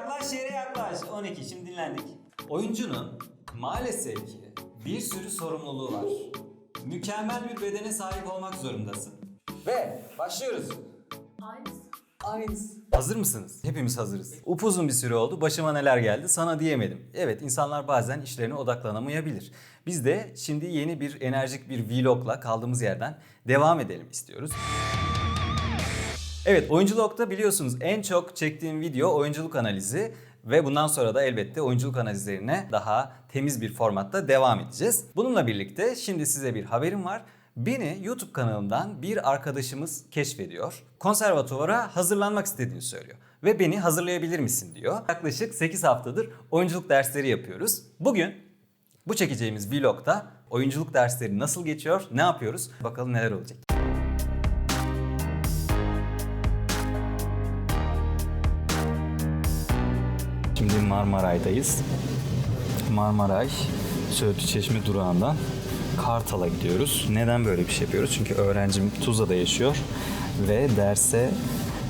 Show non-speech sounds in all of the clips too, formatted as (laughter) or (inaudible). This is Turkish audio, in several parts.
yaklaş yere yaklaş. 12 şimdi dinlendik. Oyuncunun maalesef ki bir sürü sorumluluğu var. Mükemmel bir bedene sahip olmak zorundasın. Ve başlıyoruz. Aynısı. Aynısı. Hazır mısınız? Hepimiz hazırız. Upuzun bir süre oldu. Başıma neler geldi sana diyemedim. Evet insanlar bazen işlerine odaklanamayabilir. Biz de şimdi yeni bir enerjik bir vlogla kaldığımız yerden devam edelim istiyoruz. Evet oyunculukta biliyorsunuz en çok çektiğim video oyunculuk analizi ve bundan sonra da elbette oyunculuk analizlerine daha temiz bir formatta devam edeceğiz. Bununla birlikte şimdi size bir haberim var. Beni YouTube kanalımdan bir arkadaşımız keşfediyor. Konservatuvara hazırlanmak istediğini söylüyor. Ve beni hazırlayabilir misin diyor. Yaklaşık 8 haftadır oyunculuk dersleri yapıyoruz. Bugün bu çekeceğimiz vlogda oyunculuk dersleri nasıl geçiyor, ne yapıyoruz? Bakalım neler olacak. Şimdi Marmaray'dayız. Marmaray Söğütlü Çeşme durağından Kartal'a gidiyoruz. Neden böyle bir şey yapıyoruz? Çünkü öğrencim Tuzla'da yaşıyor ve derse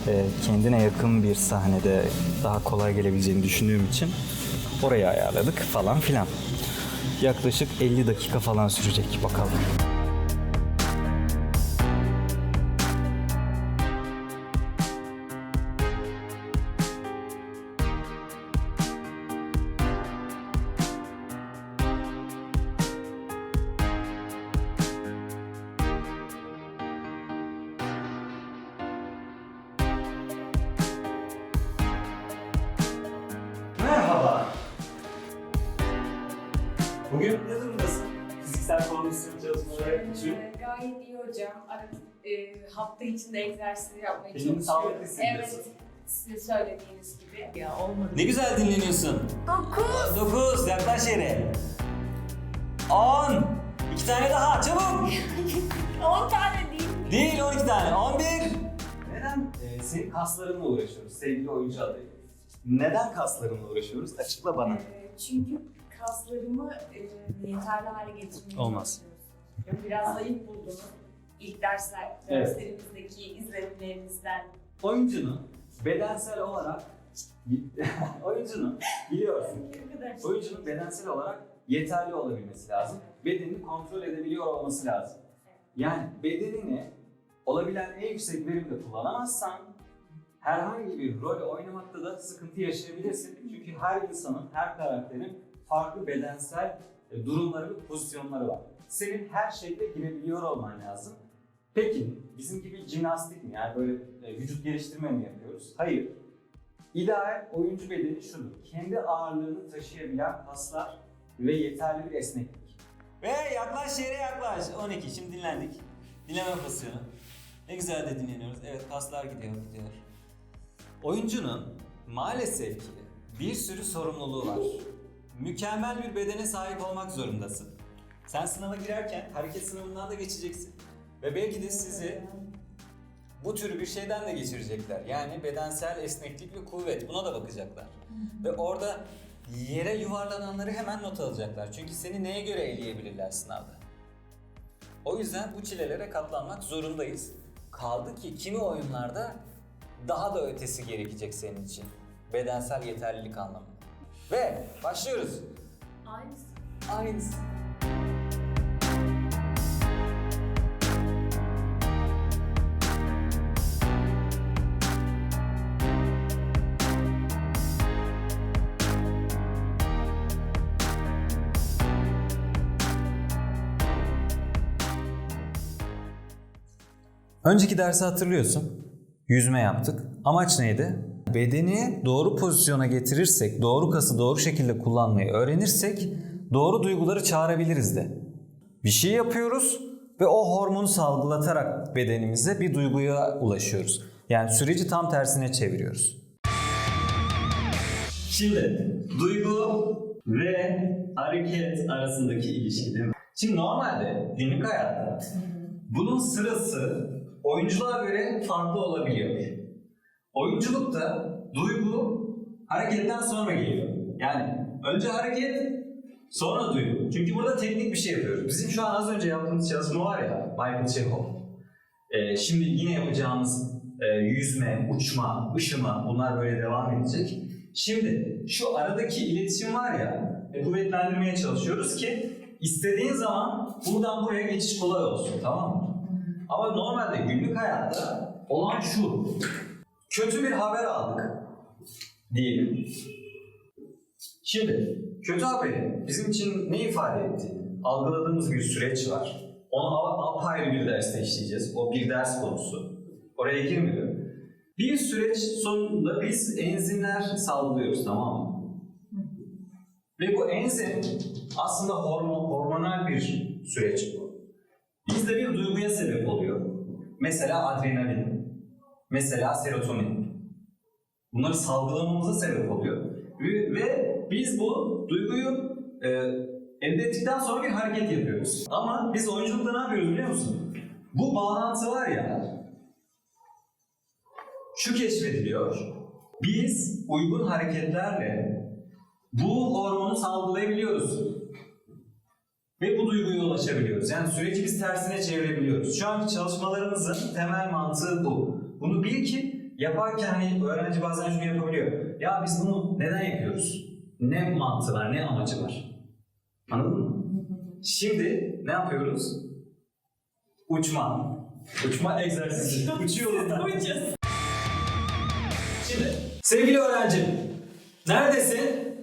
e, kendine yakın bir sahnede daha kolay gelebileceğini düşündüğüm için orayı ayarladık falan filan. Yaklaşık 50 dakika falan sürecek bakalım. Bugün ne durumdasın? Fiziksel kondisyon çalışmaları için. Ee, gayet iyi hocam. Ara, e, hafta içinde egzersiz yapmaya Kendini çalışıyorum. hissediyorsun. Evet. Size söylediğiniz gibi. Ya olmadı. Ne güzel dinleniyorsun. Dokuz. 9 yaklaş yere. 10 2 tane daha çabuk. (laughs) On tane değil. Değil 12 tane 11 Neden e, senin kaslarınla uğraşıyoruz sevgili oyuncu adayı? Neden kaslarınla uğraşıyoruz? Açıkla bana. Ee, çünkü kaslarımı e, yeterli hale getirmeye Olmaz. çalışıyoruz. Biraz zayıf buldunuz. İlk dersler, Evet. derslerimizdeki izlenimlerimizden. Oyuncunun bedensel olarak (laughs) oyuncunun biliyorsun oyuncunun bedensel olarak yeterli olabilmesi lazım. Bedenini kontrol edebiliyor olması lazım. Yani bedenini olabilen en yüksek verimde kullanamazsan herhangi bir rol oynamakta da sıkıntı yaşayabilirsin. Çünkü her insanın, her karakterin farklı bedensel e, durumları ve pozisyonları var. Senin her şeyde girebiliyor olman lazım. Peki bizim gibi jimnastik mi? Yani böyle e, vücut geliştirme mi yapıyoruz? Hayır. İdeal oyuncu bedeni şudur. Kendi ağırlığını taşıyabilen kaslar ve yeterli bir esneklik. Ve yaklaş yere yaklaş. 12. Şimdi dinlendik. Dinleme pozisyonu. Ne güzel de dinleniyoruz. Evet kaslar gidiyor gidiyor. Oyuncunun maalesef ki bir sürü sorumluluğu var. Mükemmel bir bedene sahip olmak zorundasın. Sen sınava girerken hareket sınavından da geçeceksin. Ve belki de sizi bu tür bir şeyden de geçirecekler. Yani bedensel esneklik ve kuvvet. Buna da bakacaklar. Ve orada yere yuvarlananları hemen not alacaklar. Çünkü seni neye göre eleyebilirler sınavda. O yüzden bu çilelere katlanmak zorundayız. Kaldı ki kimi oyunlarda daha da ötesi gerekecek senin için. Bedensel yeterlilik anlamında. Ve başlıyoruz. Aynısı. Aynısı. Önceki dersi hatırlıyorsun. Yüzme yaptık. Amaç neydi? Bedeni doğru pozisyona getirirsek, doğru kası doğru şekilde kullanmayı öğrenirsek doğru duyguları çağırabiliriz de. Bir şey yapıyoruz ve o hormonu salgılatarak bedenimize bir duyguya ulaşıyoruz. Yani süreci tam tersine çeviriyoruz. Şimdi duygu ve hareket arasındaki ilişki değil mi? Şimdi normalde günlük hayatta bunun sırası oyunculuğa göre farklı olabiliyor. Oyunculukta duygu hareketten sonra geliyor. Yani önce hareket sonra duygu. Çünkü burada teknik bir şey yapıyoruz. Bizim şu an az önce yaptığımız çalışma var ya Michael Chekhov. Ee, şimdi yine yapacağımız e, yüzme, uçma, ışıma bunlar böyle devam edecek. Şimdi şu aradaki iletişim var ya, e, kuvvetlendirmeye çalışıyoruz ki istediğin zaman buradan buraya geçiş kolay olsun tamam mı? Ama normalde günlük hayatta olan şu. Kötü bir haber aldık diyelim. Şimdi kötü haberi bizim için ne ifade ettiğini algıladığımız bir süreç var. Onu apayrı bir derste işleyeceğiz. O bir ders konusu. Oraya girmiyorum. Bir süreç sonunda biz enzimler salgılıyoruz tamam mı? Ve bu enzim aslında hormon, hormonal bir süreç bu. Bizde bir duyguya sebep oluyor. Mesela adrenalin, mesela serotonin. Bunları salgılamamıza sebep oluyor. Ve, ve biz bu duyguyu e, elde ettikten sonra bir hareket yapıyoruz. Ama biz oyunculukta ne yapıyoruz biliyor musun? Bu bağlantı var ya, şu keşfediliyor. Biz uygun hareketlerle bu hormonu salgılayabiliyoruz. Ve bu duyguya ulaşabiliyoruz. Yani süreci biz tersine çevirebiliyoruz. Şu anki çalışmalarımızın temel mantığı bu. Bunu bil ki yaparken hani öğrenci bazen şunu yapabiliyor. Ya biz bunu neden yapıyoruz? Ne mantığı var, ne amacı var? Anladın mı? Şimdi ne yapıyoruz? Uçma. Uçma egzersizi. (laughs) Uçuyoruz. da. Şimdi sevgili öğrencim, neredesin?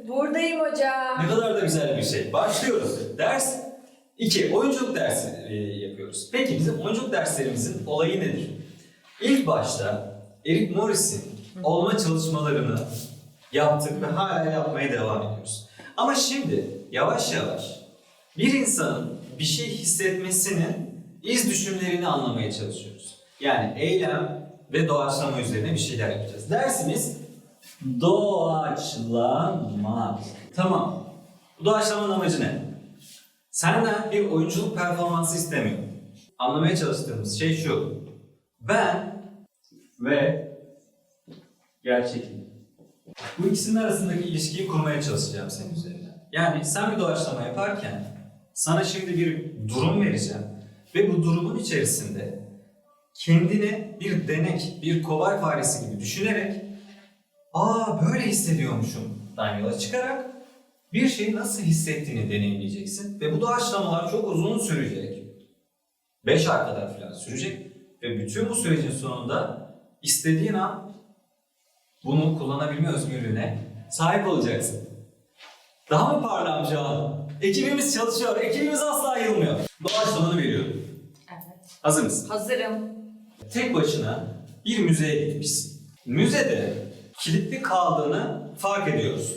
Buradayım hocam. Ne kadar da güzel bir şey. Başlıyoruz. Ders 2. Oyunculuk dersi e, yapıyoruz. Peki bizim oyunculuk derslerimizin olayı nedir? İlk başta Eric Morris'in olma çalışmalarını yaptık ve hala yapmaya devam ediyoruz. Ama şimdi yavaş yavaş bir insanın bir şey hissetmesinin iz düşümlerini anlamaya çalışıyoruz. Yani eylem ve doğaçlama üzerine bir şeyler yapacağız. Dersimiz doğaçlama. Tamam. Bu doğaçlamanın amacı ne? Senden bir oyunculuk performansı istemiyorum. Anlamaya çalıştığımız şey şu. Ben ve gerçeklik. Bu ikisinin arasındaki ilişkiyi kurmaya çalışacağım senin üzerinden. Yani sen bir doğaçlama yaparken sana şimdi bir durum vereceğim ve bu durumun içerisinde kendini bir denek, bir kobay faresi gibi düşünerek aa böyle hissediyormuşum dan yola çıkarak bir şeyi nasıl hissettiğini deneyimleyeceksin ve bu doğaçlamalar çok uzun sürecek. 5 ay kadar falan sürecek ve bütün bu sürecin sonunda istediğin an bunu kullanabilme özgürlüğüne sahip olacaksın. Daha mı parlağım şu an? Ekibimiz çalışıyor, ekibimiz asla ayrılmıyor. Doğaçlamanı veriyorum. Evet. Hazır mısın? Hazırım. tek başına bir müzeye gitmişsin. Müzede kilitli kaldığını fark ediyoruz.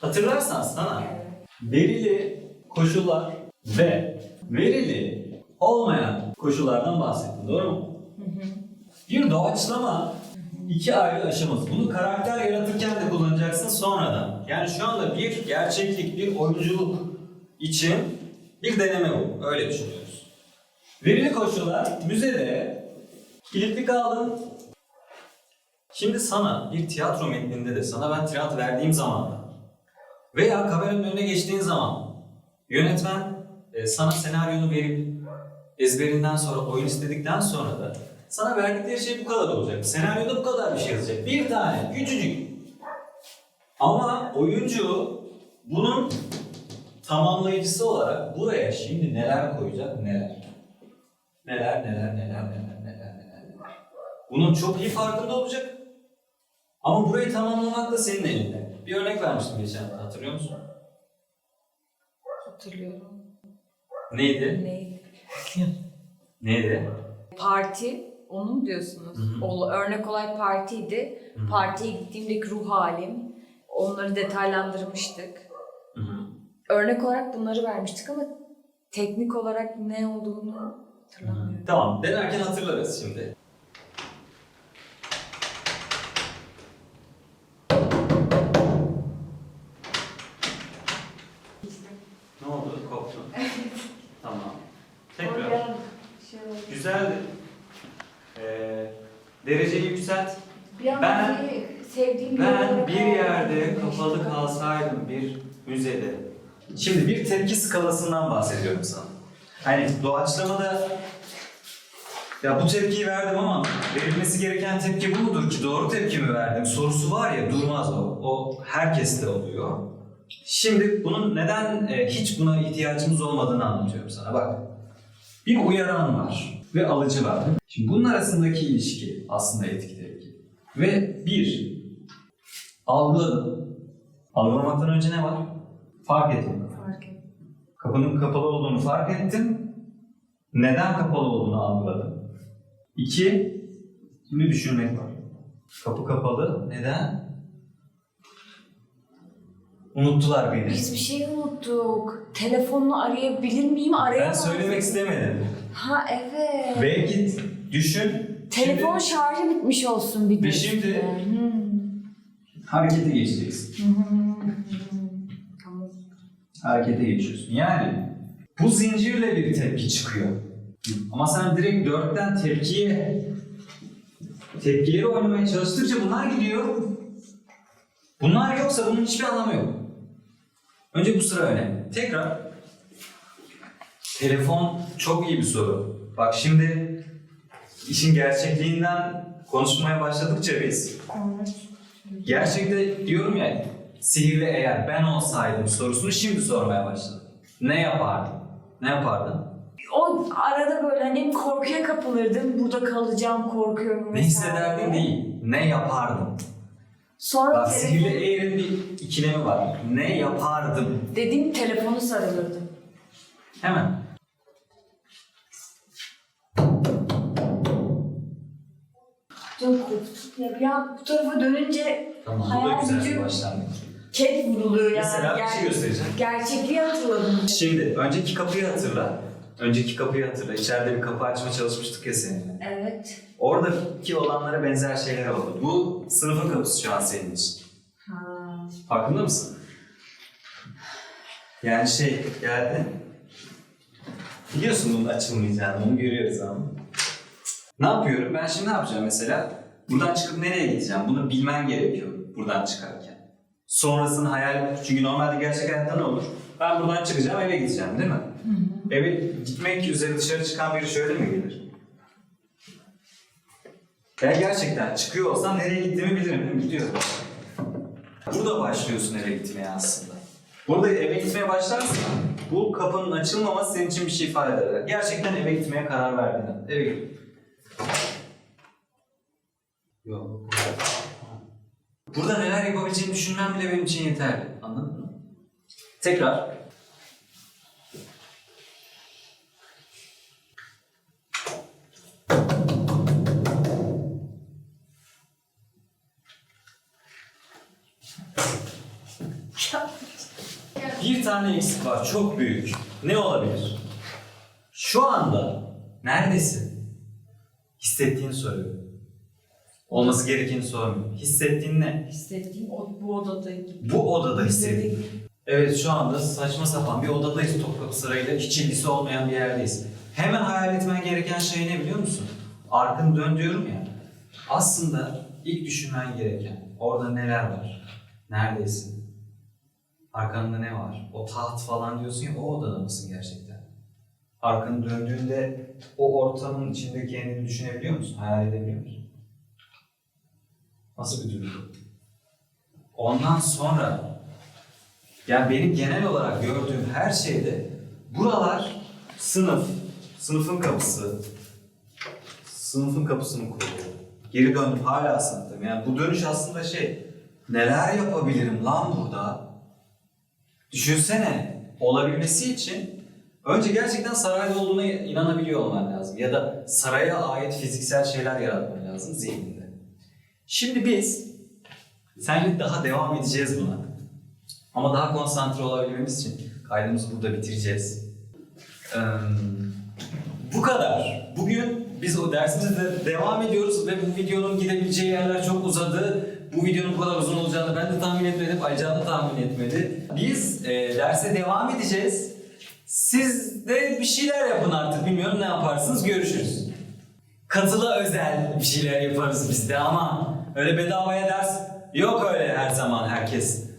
Hatırlarsan sana verili koşullar ve verili olmayan koşullardan bahsettim. Doğru mu? Bir doğaçlama iki ayrı aşaması. Bunu karakter yaratırken de kullanacaksın sonradan. Yani şu anda bir gerçeklik, bir oyunculuk için bir deneme bu. Öyle düşünüyoruz. Verili koşullar müzede kilitli kaldın. Şimdi sana bir tiyatro metninde de sana ben tiyatro verdiğim zaman veya kameranın önüne geçtiğin zaman yönetmen e, sana senaryonu verip ezberinden sonra oyun istedikten sonra da sana verdikleri şey bu kadar olacak. Senaryoda bu kadar bir şey yazacak. Bir tane küçücük. Ama oyuncu bunun tamamlayıcısı olarak buraya şimdi neler koyacak neler. Neler neler neler neler neler neler neler. Bunun çok iyi farkında olacak. Ama burayı tamamlamak da senin elinde. Bir örnek vermiştim geçen hafta, hatırlıyor musun? Hatırlıyorum. Neydi? Neydi? Neydi? Parti. Onu mu diyorsunuz? Hı hı. O, örnek olay partiydi. Hı hı. Partiye gittiğimdeki ruh halim. Onları detaylandırmıştık. Hı hı. Örnek olarak bunları vermiştik ama teknik olarak ne olduğunu hatırlamıyorum. Tamam, denerken hatırlarız şimdi. Ben- bir sevdiğim Ben bir yerde kapalı kalsaydım bir müzede. Şimdi bir tepki skalasından bahsediyorum sana. Hani doğaçlamada Ya bu tepkiyi verdim ama verilmesi gereken tepki bu mudur ki? Doğru tepki mi verdim? Sorusu var ya durmaz o. O herkeste oluyor. Şimdi bunun neden e, hiç buna ihtiyacımız olmadığını anlatıyorum sana. Bak. Bir uyaran var ve alıcı var. Şimdi bunun arasındaki ilişki aslında etki tepki. Ve bir, algıladım. Algılamaktan önce ne var? Fark ettim. Fark et. Kapının kapalı olduğunu fark ettim. Neden kapalı olduğunu algıladım. İki, şimdi düşünmek var. Kapı kapalı. Neden? Unuttular beni. Biz bir şey unuttuk. Telefonunu arayabilir miyim? Ben Arayamaz. söylemek istemedim. Ha evet. Belki düşün. Telefon Şimdi şarjı bitmiş olsun bir de. Ve şimdi- Hmm. harekete geçeceksin. Harekete geçiyorsun. Yani bu zincirle bir tepki çıkıyor. Ama sen direkt dörtten tepkiye tepkileri oynamaya çalıştıkça bunlar gidiyor. Bunlar yoksa bunun hiçbir anlamı yok. Önce bu sıra önemli. Tekrar telefon çok iyi bir soru. Bak şimdi işin gerçekliğinden konuşmaya başladıkça biz Evet. Gerçekte diyorum ya sihirli eğer ben olsaydım sorusunu şimdi sormaya başladım. Ne yapardın? Ne yapardın? O arada böyle hani korkuya kapılırdım. Burada kalacağım korkuyorum Ne hissederdin değil. Ne yapardın? Sonra Bak telefon... sihirli eğerin bir ikilemi var. Ne yapardım? Dediğim telefonu sarılırdım. Hemen. Çok korktum. Ya bir an bu tarafa dönünce Tamam bu da Hayal güzel bir gücü- başlangıç. ket vuruluyor yani. Mesela bir Ger- şey göstereceğim. Gerçekliği hatırladım. Şimdi önceki kapıyı hatırla. Önceki kapıyı hatırla. İçeride bir kapı açma çalışmıştık ya seninle. Evet. Oradaki olanlara benzer şeyler oldu. Bu sınıfın kapısı şu an senin için. Ha. Farkında mısın? Yani şey geldi. Biliyorsun bunun açılmayacağını, onu görüyoruz ama. Ne yapıyorum? Ben şimdi ne yapacağım mesela? Buradan çıkıp nereye gideceğim? Bunu bilmen gerekiyor buradan çıkarken. Sonrasını hayal... Çünkü normalde gerçek hayatta ne olur? Ben buradan çıkacağım, eve gideceğim değil mi? Eve gitmek üzere dışarı çıkan biri şöyle mi gelir? Ben gerçekten çıkıyor olsam nereye gittiğimi bilirim değil mi? Gidiyorum. Burada başlıyorsun eve gitmeye aslında. Burada eve gitmeye başlarsan bu kapının açılmaması senin için bir şey ifade eder. Gerçekten eve gitmeye karar verdin. Eve git. Yok. Burada neler yapabileceğini düşünmem bile benim için yeterli. Anladın mı? Tekrar. Bir tane eksik var, çok büyük. Ne olabilir? Şu anda neredesin? Hissettiğini soruyorum. Olması gerekeni sormuyorum. Hissettiğin ne? Hissettiğim o, bu odadayım. Bu odada hissettiğin. Evet şu anda saçma sapan bir odadayız Topkapı Sarayı'yla. Hiç ilgisi olmayan bir yerdeyiz. Hemen hayal etmen gereken şey ne biliyor musun? Arkanı dön diyorum ya. Aslında ilk düşünmen gereken orada neler var? Neredesin? Arkanda ne var? O taht falan diyorsun ya o odada mısın gerçekten? Arkanı döndüğünde o ortamın içinde kendini düşünebiliyor musun? Hayal edebiliyor musun? Nasıl bir duygu? Ondan sonra yani benim genel olarak gördüğüm her şeyde buralar sınıf, sınıfın kapısı, sınıfın kapısını kuruyor. Geri döndüm hala sınıftayım. Yani bu dönüş aslında şey, neler yapabilirim lan burada? Düşünsene, olabilmesi için önce gerçekten sarayda olduğuna inanabiliyor olman lazım. Ya da saraya ait fiziksel şeyler yaratman lazım zihninde. Şimdi biz seninle daha devam edeceğiz buna. Ama daha konsantre olabilmemiz için kaydımızı burada bitireceğiz. Ee, bu kadar. Bugün biz o dersimize de devam ediyoruz ve bu videonun gidebileceği yerler çok uzadı. Bu videonun bu kadar uzun olacağını ben de tahmin etmedim, Aycan da tahmin etmedi. Biz e, derse devam edeceğiz. Siz de bir şeyler yapın artık. Bilmiyorum ne yaparsınız. Görüşürüz. Katıla özel bir şeyler yaparız biz de ama öyle bedavaya ders yok öyle her zaman herkes